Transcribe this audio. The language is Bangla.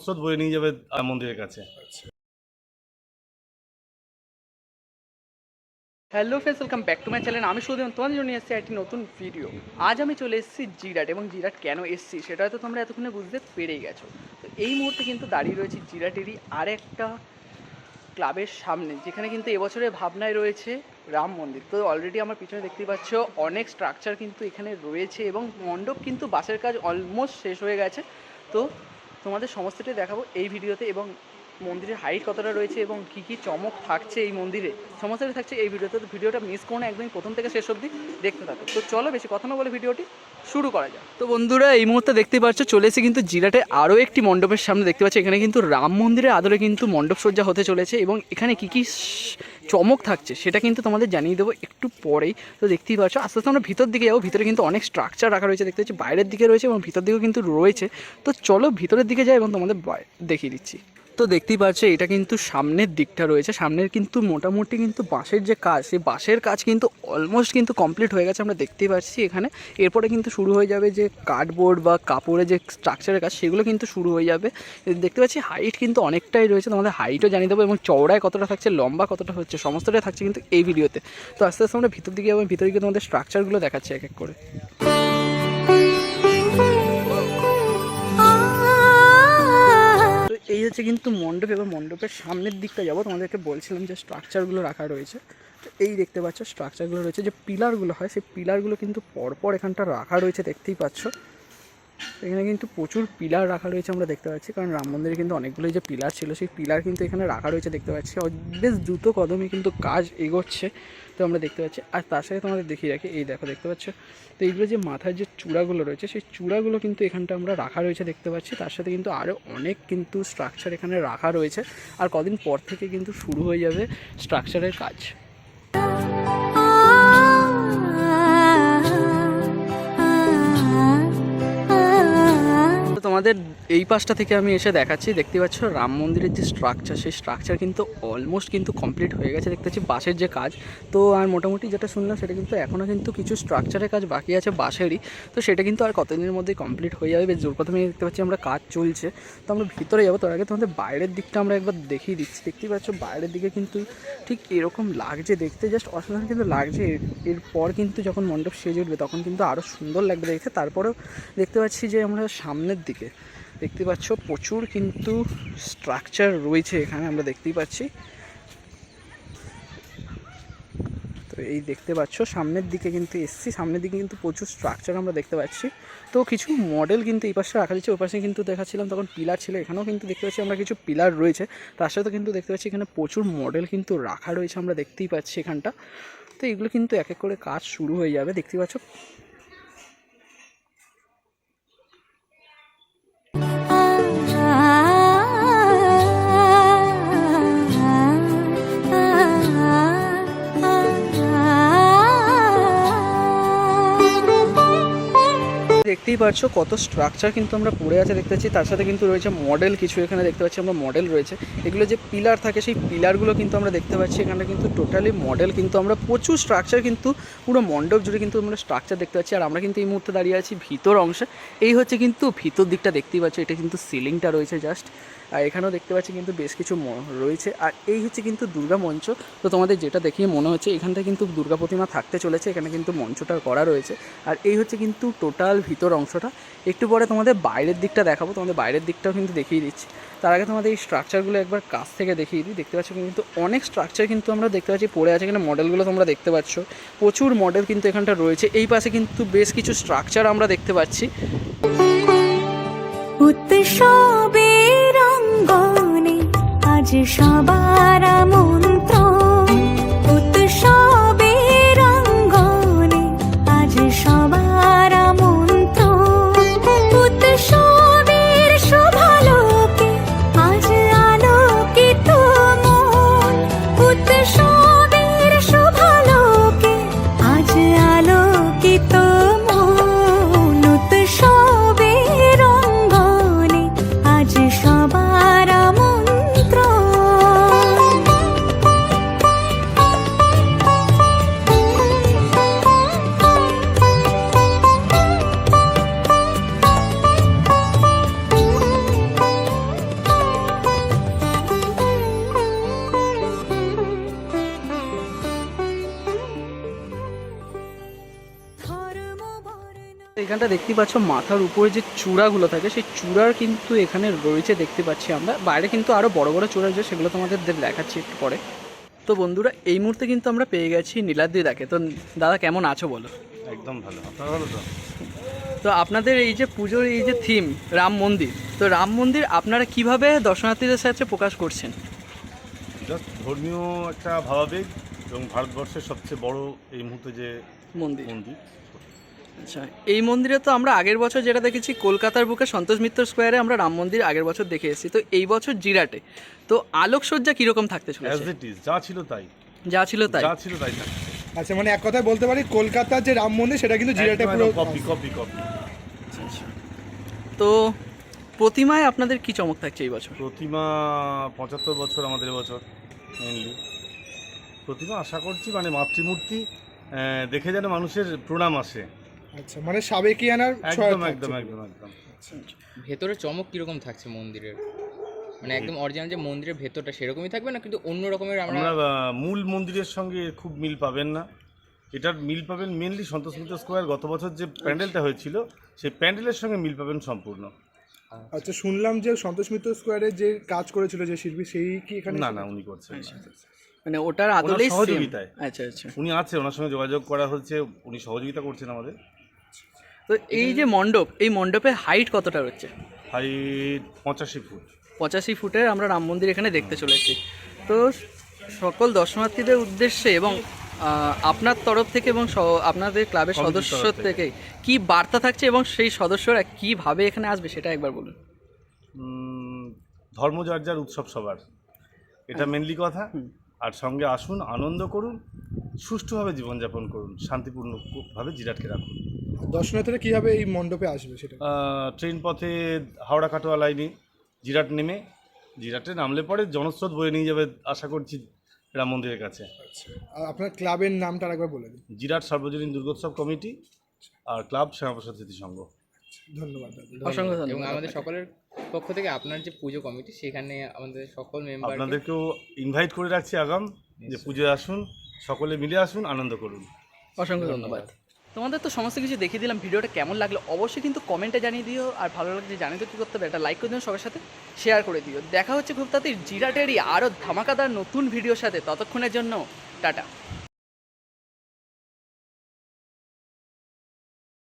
জনস্রোত বয়ে নিয়ে যাবে মন্দিরের কাছে। Hello friends welcome back to my channel আমি শুধু তোমাদের জন্য এসেছি একটি নতুন ভিডিও আজ আমি চলে এসেছি জিরাট, এবং জিরাট কেন এসেছি সেটা হয়তো তোমরা এতক্ষণে বুঝতে পেরেই গেছো। তো এই মুহূর্তে কিন্তু দাঁড়িয়ে রয়েছে জিরাটেরই আরেকটা ক্লাবের সামনে, যেখানে কিন্তু এবছরের ভাবনায় রয়েছে রাম মন্দির। তো অলরেডি আমার পিছনে দেখতে পাচ্ছ, অনেক স্ট্রাকচার কিন্তু এখানে রয়েছে, এবং মণ্ডপ কিন্তু বাসের কাজ অলমোস্ট শেষ হয়ে গেছে। তো তোমাদের সমস্তটাই দেখাবো এই ভিডিওতে এবং মন্দিরের হাইট কতটা রয়েছে এবং কী কী চমক থাকছে এই মন্দিরে। সমস্তটাই থাকছে এই ভিডিওতে। তো ভিডিওটা মিস করো না, একদমই প্রথম থেকে শেষ অবধি দেখতে থাকো। তো চলো বেশি কথা না বলে ভিডিওটি শুরু করা যাক। তো বন্ধুরা, এই মুহূর্তে দেখতে পাচ্ছ, চলে এসে কিন্তু জিরাটে আরও একটি মণ্ডপের সামনে। দেখতে পাচ্ছ, এখানে কিন্তু রাম মন্দিরের আদলে কিন্তু মণ্ডপ সজ্জা হতে চলেছে এবং এখানে কী কী চমক থাকছে, সেটা কিন্তু তোমাদের জানিয়ে দেবো একটু পরেই। তো দেখতেই পাচ্ছ, আস্তে আস্তে আমরা ভিতর দিকে যাব, ভিতরে কিন্তু অনেক স্ট্রাকচার রাখা রয়েছে, দেখতে পাচ্ছি বাইরের দিকে রয়েছে এবং ভিতর দিকেও কিন্তু রয়েছে। তো চলো ভিতরের দিকে যাই এবং তোমাদের দেখিয়ে দিচ্ছি। তো দেখতেই পাচ্ছ এটা কিন্তু সামনের দিকটা রয়েছে। সামনের কিন্তু মোটামুটি কিন্তু বাঁশের যে কাজ, সেই বাঁশের কাজ কিন্তু অলমোস্ট কিন্তু কমপ্লিট হয়ে গেছে, আমরা দেখতেই পাচ্ছি এখানে। এরপরে কিন্তু শুরু হয়ে যাবে যে কার্ডবোর্ড বা কাপড়ের যে স্ট্রাকচারের কাজ, সেগুলো কিন্তু শুরু হয়ে যাবে। দেখতে পাচ্ছি হাইট কিন্তু অনেকটাই রয়েছে, তোমাদের হাইটও জানিয়ে দেবো এবং চওড়ায় কতটা থাকছে, লম্বা কতটা হচ্ছে, সমস্তটাই থাকছে কিন্তু এই ভিডিওতে তো। আস্তে আস্তে আমরা ভিতর দিকে যাব, ভিতরে গিয়ে তোমাদের স্ট্রাকচারগুলো দেখাচ্ছি এক এক করে। এই হচ্ছে কিন্তু মণ্ডপ এবং মণ্ডপের সামনের দিকটা যাব। তোমাদেরকে বলছিলাম যে স্ট্রাকচারগুলো রাখা রয়েছে। তো এই দেখতে পাচ্ছ স্ট্রাকচারগুলো রয়েছে। যে পিলারগুলো হয়, সেই পিলারগুলো কিন্তু পরপর এখানটা রাখা রয়েছে, দেখতেই পাচ্ছ। এখানে কিন্তু প্রচুর পিলার রাখা রয়েছে আমরা দেখতে পাচ্ছি। কারণ রাম মন্দিরে কিন্তু অনেকগুলোই যে পিলার ছিল, সেই পিলার কিন্তু এখানে রাখা রয়েছে দেখতে পাচ্ছি। বেশ দ্রুত কদমে কিন্তু কাজ এগোচ্ছে তো আমরা দেখতে পাচ্ছি। আর তার সাথে তোমাদের দেখিয়ে রাখি, এই দেখো দেখতে পাচ্ছ? তো এইগুলো যে মাথার যে চূড়াগুলো রয়েছে, সেই চূড়াগুলো কিন্তু এখানটা আমরা রাখা রয়েছে দেখতে পাচ্ছি। তার সাথে কিন্তু আরও অনেক কিন্তু স্ট্রাকচার এখানে রাখা রয়েছে। আর কদিন পর থেকে কিন্তু শুরু হয়ে যাবে স্ট্রাকচারের কাজ। এই পাশটা থেকে আমি এসে দেখাচ্ছি। দেখতে পাচ্ছ রাম মন্দিরের যে স্ট্রাকচার সেই স্ট্রাকচার কিন্তু অলমোস্ট কিন্তু কমপ্লিট হয়ে গেছে। দেখতে পাচ্ছি বাঁশের যে কাজ। তো আর মোটামুটি যেটা শুনলাম, সেটা কিন্তু এখনও কিন্তু কিছু স্ট্রাকচারের কাজ বাকি আছে বাঁশেরই। তো সেটা কিন্তু আর কতদিনের মধ্যে কমপ্লিট হয়ে যাবে? বেশ জোর প্রথমে দেখতে পাচ্ছি আমরা কাজ চলছে। তো আমরা ভিতরে যাব। তার আগে তোমাদের বাইরের দিকটা আমরা একবার দেখিয়ে দিচ্ছি। দেখতেই পাচ্ছ বাইরের দিকে কিন্তু ঠিক এরকম লাগছে দেখতে। জাস্ট অসাধারণ কিন্তু লাগছে। এর- এরপর কিন্তু যখন মণ্ডপ সেজে উঠবে, তখন কিন্তু আরও সুন্দর লাগবে দেখতে। তারপরেও দেখতে পাচ্ছি যে আমরা সামনের দিকে দেখতে পাচ্ছ, প্রচুর কিন্তু স্ট্রাকচার রয়েছে এখানে, আমরা দেখতেই পাচ্ছি। তো এই দেখতে পাচ্ছ, সামনের দিকে কিন্তু এসছি, সামনের দিকে কিন্তু প্রচুর স্ট্রাকচার আমরা দেখতে পাচ্ছি। তো কিছু মডেল কিন্তু এই পাশে রাখা যাচ্ছে ওই পাশে কিন্তু দেখাচ্ছিলাম, তখন পিলার ছিল, এখানেও কিন্তু দেখতে পাচ্ছি আমরা কিছু পিলার রয়েছে। তার সাথে কিন্তু দেখতে পাচ্ছি, এখানে প্রচুর মডেল কিন্তু রাখা রয়েছে, আমরা দেখতেই পাচ্ছি এখানটা। তো এগুলো কিন্তু এক এক করে কাজ শুরু হয়ে যাবে, দেখতে পাচ্ছ। দেখতেই পাচ্ছ কত স্ট্রাকচার কিন্তু আমরা পড়ে আছে, দেখতে পাচ্ছি। তার সাথে কিন্তু রয়েছে মডেল কিছু এখানে দেখতে পাচ্ছি আমরা মডেল রয়েছে। এগুলো যে পিলার থাকে, সেই পিলারগুলো কিন্তু আমরা দেখতে পাচ্ছি। এখানে কিন্তু টোটালি মডেল কিন্তু আমরা, প্রচুর স্ট্রাকচার কিন্তু পুরো মণ্ডপ জুড়ে কিন্তু আমরা স্ট্রাকচার দেখতে পাচ্ছি। আর আমরা কিন্তু এই মুহূর্তে দাঁড়িয়ে আছি ভিতর অংশে। এই হচ্ছে কিন্তু ভিতর দিকটা দেখতেই পাচ্ছ। এটা কিন্তু সিলিংটা রয়েছে জাস্ট আর এখানেও দেখতে পাচ্ছি কিন্তু বেশ কিছু রয়েছে। আর এই হচ্ছে কিন্তু দুর্গা মঞ্চ। তো তোমাদের যেটা দেখিয়ে মনে হচ্ছে এখানটা কিন্তু দুর্গা প্রতিমা থাকতে চলেছে, এখানে কিন্তু মঞ্চটা করা রয়েছে। আর এই হচ্ছে কিন্তু টোটাল ভিতর অংশটা। একটু পরে তোমাদের বাইরের দিকটা দেখাবো, তোমাদের বাইরের দিকটাও কিন্তু দেখিয়ে দিচ্ছি। তার আগে তোমাদের এই স্ট্রাকচারগুলো একবার কাছ থেকে দেখিয়ে দিই। দেখতে পাচ্ছ কিন্তু অনেক স্ট্রাকচার কিন্তু আমরা দেখতে পাচ্ছি, পড়ে আছে এখানে মডেলগুলো তোমরা দেখতে পাচ্ছ। প্রচুর মডেল কিন্তু এখানটা রয়েছে। এই পাশে কিন্তু বেশ কিছু স্ট্রাকচার আমরা দেখতে পাচ্ছি। অঙ্গনে আজ সবার মন্ত্র এখানটা দেখতে পাচ্ছ মাথার উপরে যে চূড়াগুলো থাকে সেই চূড়ার কিন্তু এখানে রয়েছে দেখতে পাচ্ছি আমরা। বাইরে কিন্তু আরও বড় বড় চূড়া রয়েছে সেগুলো তোমাদের দেখাচ্ছি একটু পরে। তো বন্ধুরা এই মুহূর্তে কিন্তু আমরা পেয়ে গেছি নীলাদ্রি দাকে তো দাদা কেমন আছো বলো? একদম ভালো। আপনারা ভালো তো? তো আপনাদের এই যে পুজোর এই যে থিম রাম মন্দির তো রাম মন্দির আপনারা কীভাবে দর্শনার্থীদের সাথে প্রকাশ করছেন? জাস্ট ধর্মীয় একটা ভাবাবেগ এবং ভারতবর্ষের সবচেয়ে বড় এই মুহূর্তে যে মন্দির। মন্দির আচ্ছা এই মন্দিরে তো আমরা আগের বছর যেটা দেখেছি কলকাতার বুকে সন্তোষ মিত্র স্কোয়ারে আমরা রাম মন্দির আগের বছর দেখে এসেছি। তো এই বছর জিরাটে। তো আলোকসজ্জা কীরকম থাকতে অ্যাজ চলেছে ইজ যা ছিল তাই। যা ছিল তাই। যা ছিল তাই আচ্ছা মানে এক কথায় বলতে পারি কলকাতার যে রাম মন্দির সেটা কিন্তু জিরাটে পুরো কপি কপি কপি আচ্ছা, আচ্ছা। তো প্রতিমায় আপনাদের কি চমক থাকছে এই বছর? প্রতিমা পঁচাত্তর বছর আমাদের বছর মেনলি প্রতিমা আশা করছি মানে মাতৃমূর্তি দেখে যেন মানুষের প্রণাম আসে। আচ্ছা মানে সাবেকিয়ানার একদম একদম একদম একদম। ভেতরে চমক কীরকম থাকছে মন্দিরের? মানে একদম অরিজিনাল যে মন্দিরের ভেতরটা সেরকমই থাকবে না কিন্তু অন্য রকমের আমরা আমরা মূল মন্দিরের সঙ্গে খুব মিল পাবেন না। এটার মিল পাবেন মেনলি সন্তোষ মিত্র স্কোয়ার গত বছর যে প্যান্ডেলটা হয়েছিল সেই প্যান্ডেলের সঙ্গে মিল পাবেন সম্পূর্ণ। আচ্ছা শুনলাম যে সন্তোষ মিত্র স্কোয়ারে যে কাজ করেছিল যে শিল্পী সেই কি এখানে না না উনি করছেন মানে ওটার আদলেই সহযোগিতায়। আচ্ছা আচ্ছা। উনি আছে ওনার সঙ্গে যোগাযোগ করা হচ্ছে উনি সহযোগিতা করছেন আমাদের। তো এই যে মণ্ডপ এই মণ্ডপের হাইট কতটা রয়েছে? হাইট পঁচাশি ফুট। পঁচাশি ফুটের আমরা রাম মন্দির এখানে দেখতে চলেছি। তো সকল দর্শনার্থীদের উদ্দেশ্যে এবং আপনার তরফ থেকে এবং আপনাদের ক্লাবের সদস্য থেকে। কি বার্তা থাকছে এবং সেই সদস্যরা কীভাবে এখানে আসবে সেটা একবার বলুন। ধর্ম যার উৎসব সবার। এটা মেনলি কথা। আর সঙ্গে আসুন আনন্দ করুন সুষ্ঠুভাবে জীবনযাপন করুন শান্তিপূর্ণভাবে জিরাটকে রাখুন। দর্শনার্থীরা কীভাবে এই মণ্ডপে আসবে সেটা? ট্রেন পথে হাওড়া কাটোয়া লাইনে জিরাট নেমে জিরাটে নামলে পরে জনস্রোত বয়ে নিয়ে যাবে আশা করছি রাম মন্দিরের কাছে। আচ্ছা আর আপনার ক্লাবের নামটা আরেকবার বলে দিন। জিরাট সার্বজনীন দুর্গোৎসব কমিটি আর ক্লাব শ্যামাপ্রসাদ স্মৃতি সংঘ। ধন্যবাদ অসংখ্য এবং আমাদের সকলের পক্ষ থেকে আপনার যে পুজো কমিটি সেখানে আমাদের সকল মেম্বার আপনাদেরকেও ইনভাইট করে রাখছি আগাম যে পুজোয় আসুন সকলে মিলে আসুন আনন্দ করুন। অসংখ্য ধন্যবাদ। তোমাদের তো সমস্ত কিছু দেখিয়ে দিলাম ভিডিওটা কেমন লাগল অবশ্যই কিন্তু কমেন্টে জানিয়ে দিও আর ভালো লাগলে জানিয়ে তো কী করতে হবে একটা লাইক করে দিও সবার সাথে শেয়ার করে দিও। দেখা হচ্ছে খুব তাড়াতাড়ি জিরাটেরই আরও ধামাকাদার নতুন ভিডিওর সাথে ততক্ষণের জন্য টাটা।